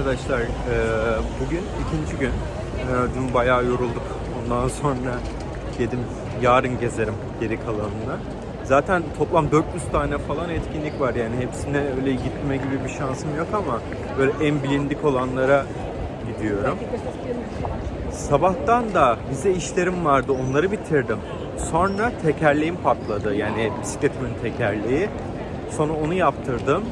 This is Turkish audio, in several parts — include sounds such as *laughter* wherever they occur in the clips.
Arkadaşlar e, bugün ikinci gün. E, Dün bayağı yorulduk. Ondan sonra dedim yarın gezerim geri kalanını. Zaten toplam 400 tane falan etkinlik var yani hepsine öyle gitme gibi bir şansım yok ama böyle en bilindik olanlara gidiyorum. Sabahtan da vize işlerim vardı onları bitirdim. Sonra tekerleğim patladı yani bisikletimin tekerleği. Sonra onu yaptırdım.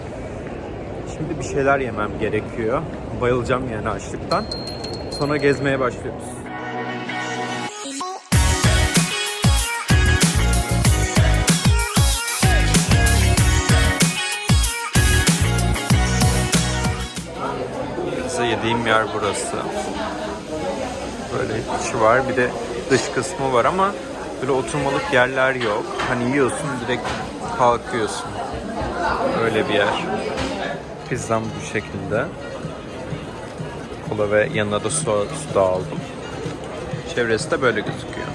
Şimdi bir şeyler yemem gerekiyor. Bayılacağım yani açlıktan. Sonra gezmeye başlıyoruz. Pizza yediğim yer burası. Böyle içi var bir de dış kısmı var ama böyle oturmalık yerler yok. Hani yiyorsun direkt kalkıyorsun. Öyle bir yer. Pizzam bu şekilde. Kola ve yanına da su, su da aldım. Çevresi de böyle gözüküyor.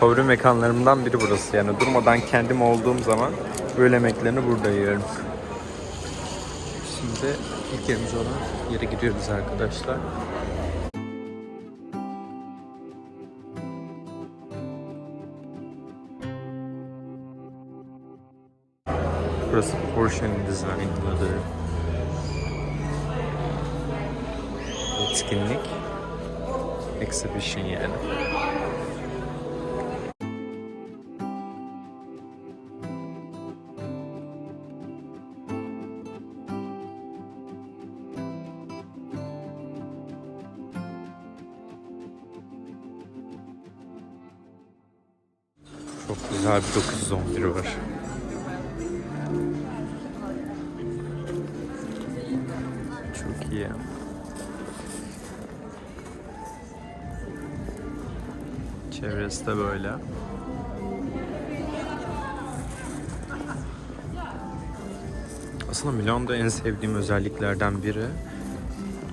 Favori mekanlarımdan biri burası yani durmadan kendim olduğum zaman böyle yemeklerini burada yiyorum. Şimdi ilk yerimiz olan yere gidiyoruz arkadaşlar. Burası Porsche'nin dizaynladığı etkinlik. Exhibition yani. Çok güzel bir 911 var. İyi. Çevresi de böyle. Aslında Milano'da en sevdiğim özelliklerden biri.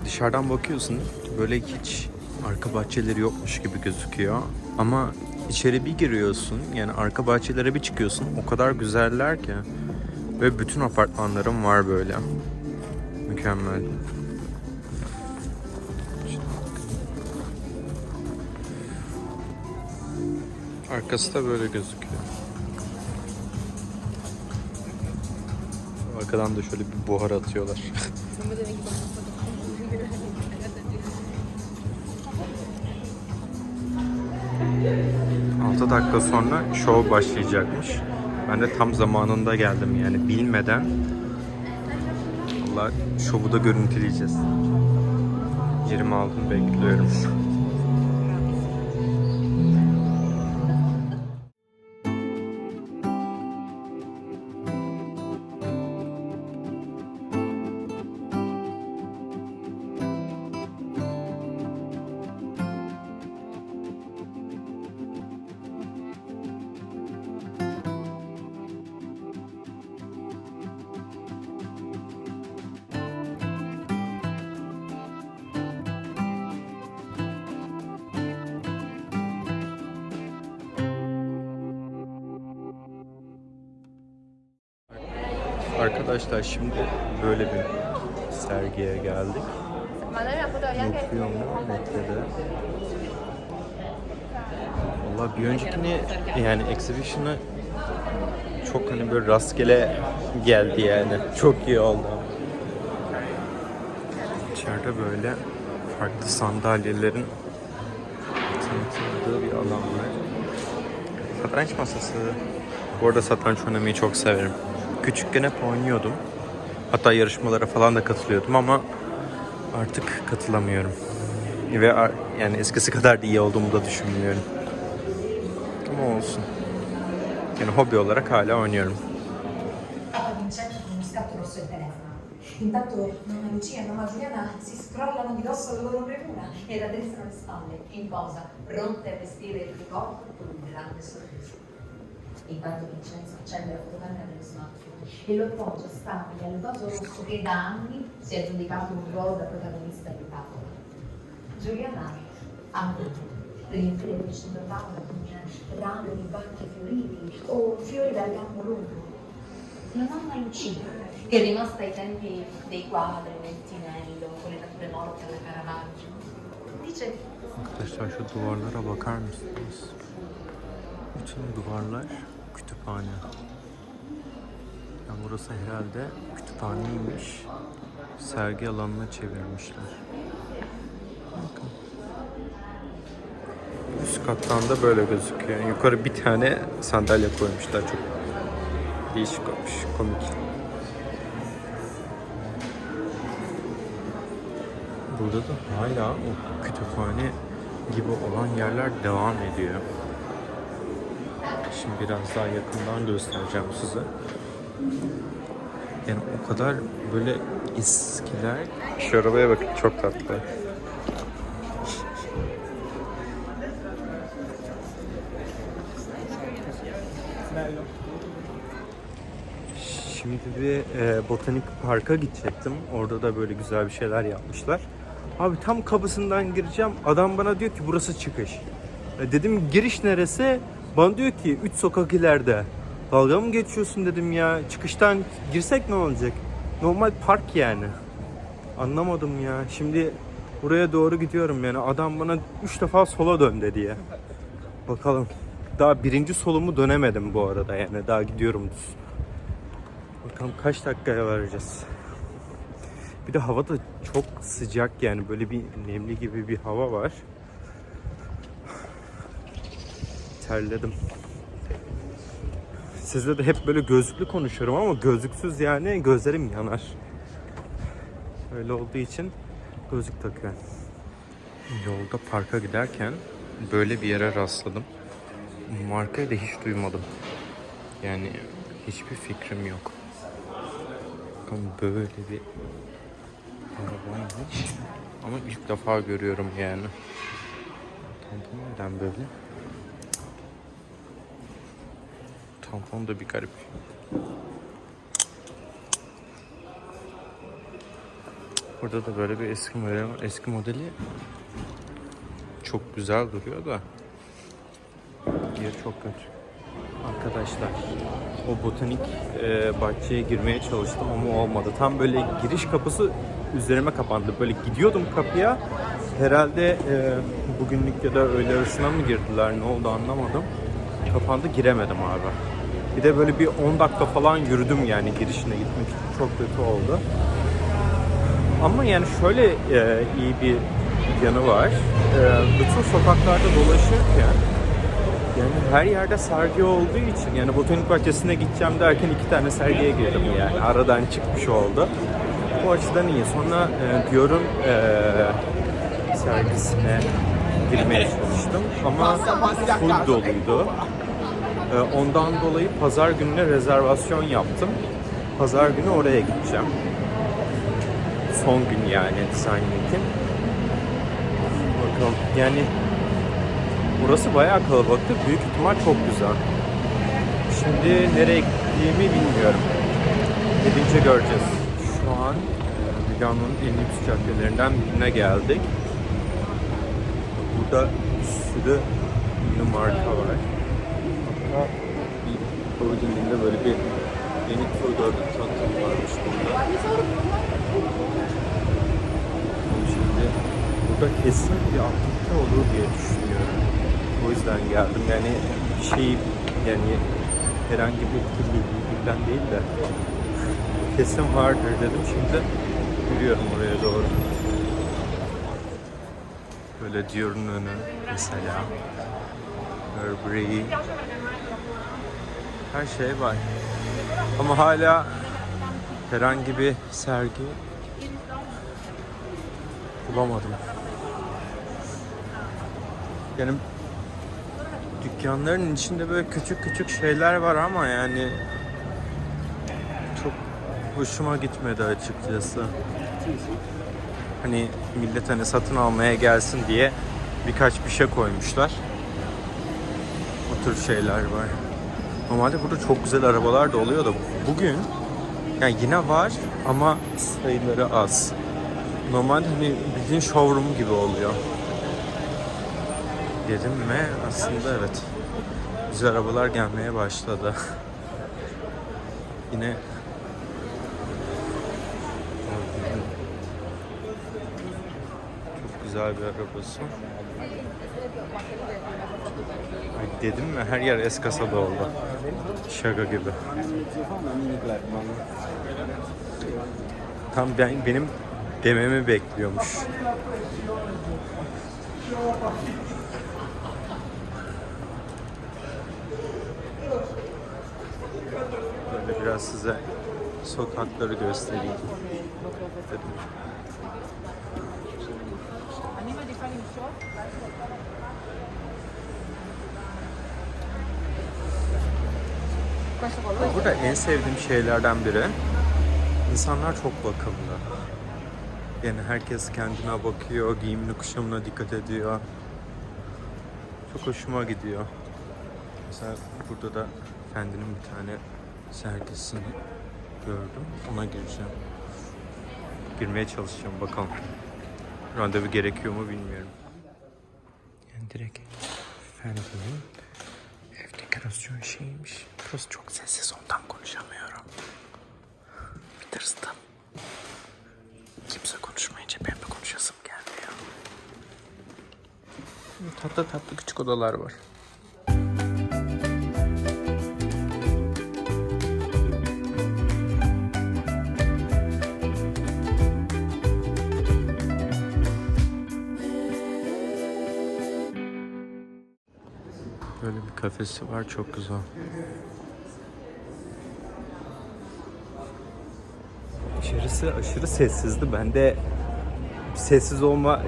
Dışarıdan bakıyorsun böyle hiç arka bahçeleri yokmuş gibi gözüküyor. Ama içeri bir giriyorsun yani arka bahçelere bir çıkıyorsun o kadar güzeller ki. Ve bütün apartmanlarım var böyle. Mükemmel arkası da böyle gözüküyor arkadan da şöyle bir buhar atıyorlar *laughs* Altı dakika sonra show başlayacakmış. Ben de tam zamanında geldim yani bilmeden. Allah şovu da görüntüleyeceğiz. 26'ını bekliyorum. Arkadaşlar şimdi böyle bir sergiye geldik. Mutluyum Metre'de. Valla bir öncekini yani exhibition'ı çok hani böyle rastgele geldi yani. Çok iyi oldu. İçeride böyle farklı sandalyelerin tanıtıldığı bir alan var. Satranç masası. Bu arada satranç oynamayı çok severim. Küçükken hep oynuyordum. Hatta yarışmalara falan da katılıyordum ama artık katılamıyorum. Ve yani eskisi kadar da iyi olduğumu da düşünmüyorum. Ama olsun. Yani hobi olarak hala oynuyorum. Intanto Nonna Lucia e Nonna Giuliana si scrollano di dosso loro premura e raddrizzano le spalle, in posa, pronte a vestire il ricordo con un grande sorriso. Intanto Vincenzo accende la fotocamera dello smartphone e lo appoggia stabile al vaso rosso che da anni si è aggiudicato un ruolo da protagonista di tavola. Giuliana anche riempire il vicino tavola con rame di bacchi fioriti o fiori dal gambo lungo. La nonna Lucia che è rimasta ai tempi dei quadri, del Tinello, con le nature morte alla Caravaggio. Dice Arkadaşlar şu duvarlara bakar mısınız? Bütün duvarlar kütüphane. Yani burası herhalde kütüphaneymiş. Sergi alanına çevirmişler. Bakın. Üst kattan da böyle gözüküyor. Yani yukarı bir tane sandalye koymuşlar. Çok değişik olmuş. Komik. Burada da hala o kütüphane gibi olan yerler devam ediyor. Şimdi biraz daha yakından göstereceğim size. Yani o kadar böyle eskiler. Şu arabaya bakın çok tatlı. Şimdi bir e, botanik parka gidecektim. Orada da böyle güzel bir şeyler yapmışlar. Abi tam kapısından gireceğim. Adam bana diyor ki burası çıkış. E, dedim giriş neresi? Bana diyor ki 3 sokak ileride. Dalga mı geçiyorsun dedim ya. Çıkıştan girsek ne olacak? Normal park yani. Anlamadım ya. Şimdi buraya doğru gidiyorum yani. Adam bana 3 defa sola dön dedi ya. Bakalım. Daha birinci solumu dönemedim bu arada yani. Daha gidiyorum düz. Bakalım kaç dakikaya varacağız. Bir de hava da çok sıcak yani böyle bir nemli gibi bir hava var. Terledim. Sizle de hep böyle gözlüklü konuşuyorum ama gözlüksüz yani gözlerim yanar. Öyle olduğu için gözlük takıyorum. Yolda parka giderken böyle bir yere rastladım. Markayı da hiç duymadım. Yani hiçbir fikrim yok. Bakın böyle bir arabaymış. Ama ilk defa görüyorum yani. Tampon neden böyle? Tampon da bir garip. Burada da böyle bir eski modeli. Eski modeli çok güzel duruyor da diğeri çok kötü. Arkadaşlar o botanik e, bahçeye girmeye çalıştım ama olmadı. Tam böyle giriş kapısı üzerime kapandı. Böyle gidiyordum kapıya. Herhalde e, bugünlük ya da öğle arasına mı girdiler ne oldu anlamadım. Kapandı giremedim abi. Bir de böyle bir 10 dakika falan yürüdüm yani girişine gitmek için. Çok kötü oldu. Ama yani şöyle e, iyi bir yanı var. E, bütün sokaklarda dolaşırken yani her yerde sergi olduğu için yani botanik bahçesine gideceğim derken iki tane sergiye girdim yani aradan çıkmış oldu. Bu açıdan iyi. Sonra e, Dior'un e, sergisine girmeye çalıştım ama full doluydu. E, ondan dolayı pazar gününe rezervasyon yaptım. Pazar günü oraya gideceğim. Son gün yani Design. Bakalım yani Burası bayağı kalabalıktı. Büyük ihtimal çok güzel. Şimdi nereye gittiğimi bilmiyorum. Gidince göreceğiz. Şu an e, Milano'nun en lüks caddelerinden birine geldik. Burada bir sürü marka var. Hatta bir holdinginde böyle bir yeni Tudor tanıtım varmış burada. Şimdi burada kesin bir aktivite olur diye düşünüyorum. O yüzden geldim. Yani şey yani herhangi bir etkinlikten değil de kesin vardır dedim. Şimdi yürüyorum oraya doğru. Böyle Dior'un önü mesela. Burberry. Her şey var. Ama hala herhangi bir sergi bulamadım. Yani dükkanların içinde böyle küçük küçük şeyler var ama yani çok hoşuma gitmedi açıkçası. Hani millet hani satın almaya gelsin diye birkaç bir şey koymuşlar. O tür şeyler var. Normalde burada çok güzel arabalar da oluyor da bugün yani yine var ama sayıları az. Normalde hani bildiğin showroom gibi oluyor. Dedim mi? Aslında evet. Güzel arabalar gelmeye başladı. *laughs* yine çok güzel bir arabası. Dedim mi her yer eskasada oldu. Şaka gibi. Tam ben, benim dememi bekliyormuş. Böyle biraz size sokakları göstereyim. Dedim. Burada en sevdiğim şeylerden biri insanlar çok bakımlı. Yani herkes kendine bakıyor, giyimli kuşamına dikkat ediyor. Çok hoşuma gidiyor. Mesela burada da Fendi'nin bir tane sergisini gördüm. Ona gireceğim. Girmeye çalışacağım bakalım. Randevu gerekiyor mu bilmiyorum. Yani direkt Fendi'nin ev dekorasyon şeyiymiş. Burası çok sessiz ondan konuşamıyorum. Bir tırstım. Kimse konuşmayınca benim de konuşasım gelmiyor. Tatlı tatlı küçük odalar var. Böyle bir kafesi var çok güzel. İçerisi aşırı sessizdi. Ben de sessiz olma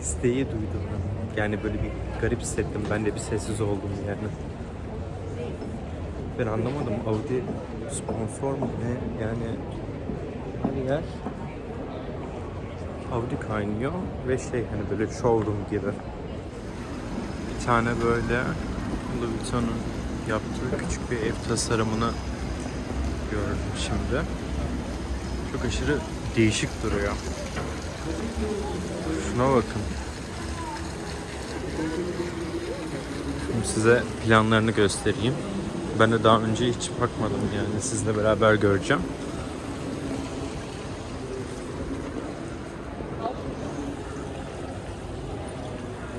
isteği duydum. Yani böyle bir garip hissettim. Ben de bir sessiz oldum yani. Ben anlamadım. Audi sponsor mu ne? Yani her yer Audi kaynıyor ve şey hani böyle showroom gibi. Bir tane böyle Louis Vuitton'un yaptığı küçük bir ev tasarımını gördüm şimdi. Çok aşırı değişik duruyor. Şuna bakın. Şimdi size planlarını göstereyim. Ben de daha önce hiç bakmadım yani sizle beraber göreceğim.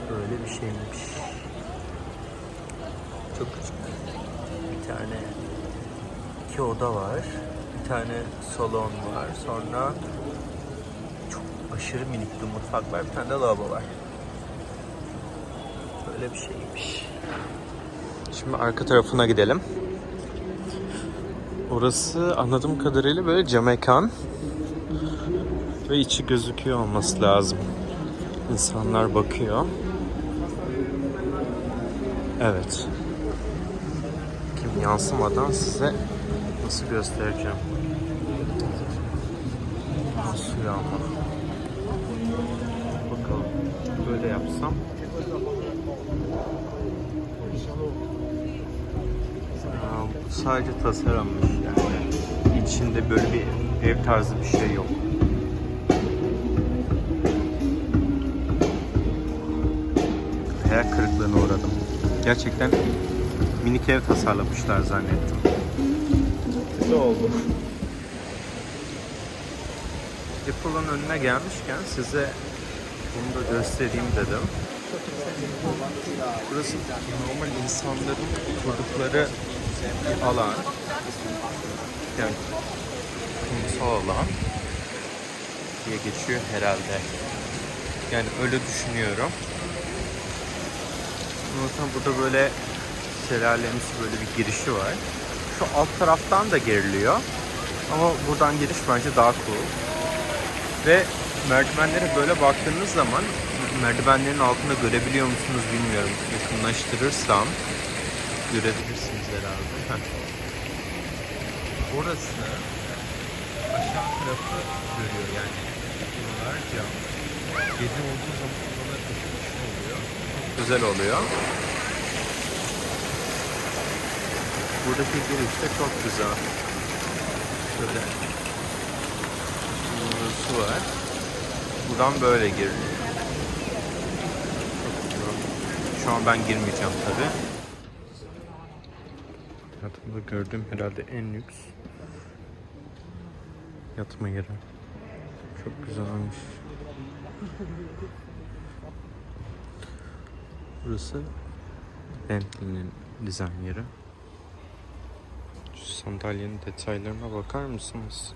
Böyle bir şeymiş. Çok küçük. Bir tane iki oda var. Bir tane salon var. Sonra çok aşırı minik bir mutfak var. Bir tane de lavabo var. Böyle bir şeymiş. Şimdi arka tarafına gidelim. Orası anladığım kadarıyla böyle cam mekan. Ve içi gözüküyor olması lazım. İnsanlar bakıyor. Evet. Kim yansımadan size nasıl göstereceğim. Nasıl ama. Bakalım. Yapsam. Aa, sadece tasarımmış yani. İçinde böyle bir ev tarzı bir şey yok. Hayal kırıklığına uğradım. Gerçekten minik ev tasarlamışlar zannettim. Kötü oldu. Apple'ın önüne gelmişken size bunu da göstereyim dedim. Burası normal insanların kurdukları bir alan. Yani kumsal alan diye geçiyor herhalde. Yani öyle düşünüyorum. Zaten burada böyle şelalemsi böyle bir girişi var. Şu alt taraftan da giriliyor. Ama buradan giriş bence daha cool. Ve merdivenlere böyle baktığınız zaman merdivenlerin altında görebiliyor musunuz bilmiyorum. Yakınlaştırırsam görebilirsiniz herhalde. Heh. Orası aşağı tarafı görüyor yani. Buralar cam. Gece olduğu zaman buralar ışık oluyor. Güzel oluyor. Buradaki giriş de çok güzel. Şöyle su var. Buradan böyle giriliyor. Şu an ben girmeyeceğim tabi. Hayatımda gördüğüm herhalde en lüks yatma yeri. Çok güzelmiş. Burası Bentley'nin dizayn yeri. Şu sandalyenin detaylarına bakar mısınız?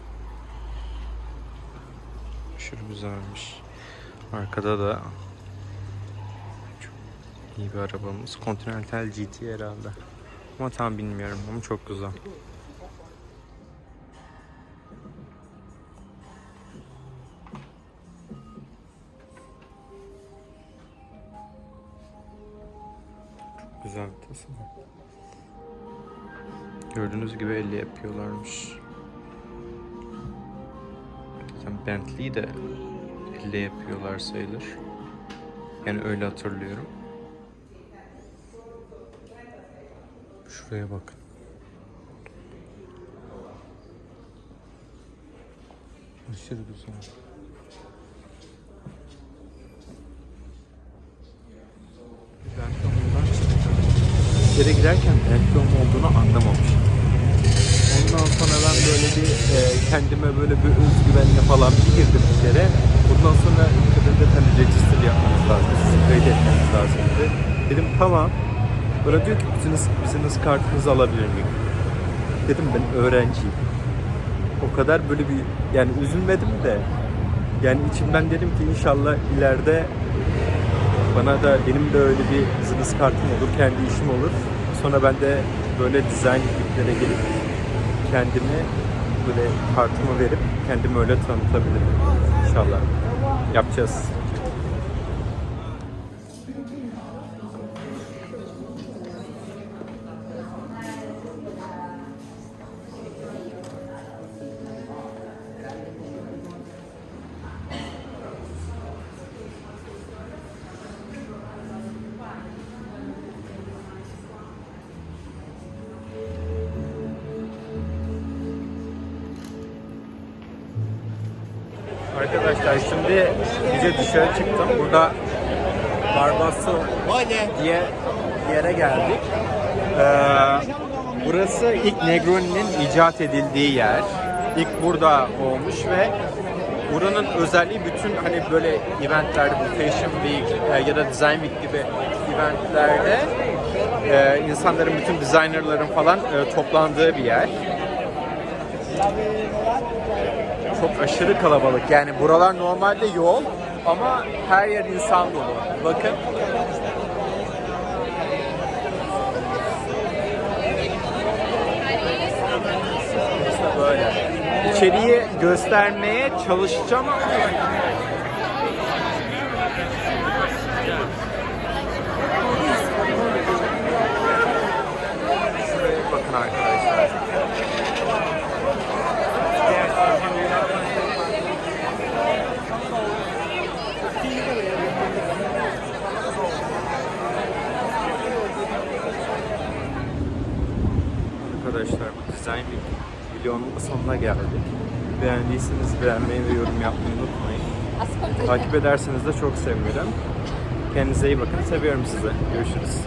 Aşırı güzelmiş. Arkada da çok iyi bir arabamız. Continental GT herhalde. Ama tam bilmiyorum ama çok güzel. Çok güzel bir tasarım. Gördüğünüz gibi elle yapıyorlarmış. Zaten Bentley'i de elle yapıyorlar sayılır. Yani öyle hatırlıyorum. Şuraya bakın. Aşırı güzel. İçeri girerken Bentley olduğunu anlamamıştım. Ondan sonra ben böyle bir e, kendime böyle bir özgüvenle falan bir girdim içeri. Bundan sonra kadında hani register yapmamız lazım. Sizi kaydetmemiz lazım dedi. Dedim tamam. Böyle diyor ki business, business kartınızı alabilir miyim? Dedim ben öğrenciyim. O kadar böyle bir yani üzülmedim de yani içimden dedim ki inşallah ileride bana da benim de öyle bir business kartım olur, kendi işim olur. Sonra ben de böyle dizayn ekiplere gelip kendimi böyle kartımı verip kendimi öyle tanıtabilirim. İnşallah. Yapacağız. Arkadaşlar şimdi gece dışarı çıktım. Burada Barbasso diye yere geldik. Ee, burası ilk Negroni'nin icat edildiği yer. İlk burada olmuş ve buranın özelliği bütün hani böyle eventlerde bu Fashion Week e, ya da Design Week gibi eventlerde e, insanların bütün designerların falan e, toplandığı bir yer çok aşırı kalabalık. Yani buralar normalde yol ama her yer insan dolu. Bakın. İşte böyle. İçeriği göstermeye çalışacağım ama Şuraya bakın arkadaşlar. Arkadaşlar bu Design Week videonun sonuna geldik. Beğendiyseniz beğenmeyi ve yorum yapmayı unutmayın. Takip ederseniz de çok sevinirim. Kendinize iyi bakın. Seviyorum sizi. Görüşürüz.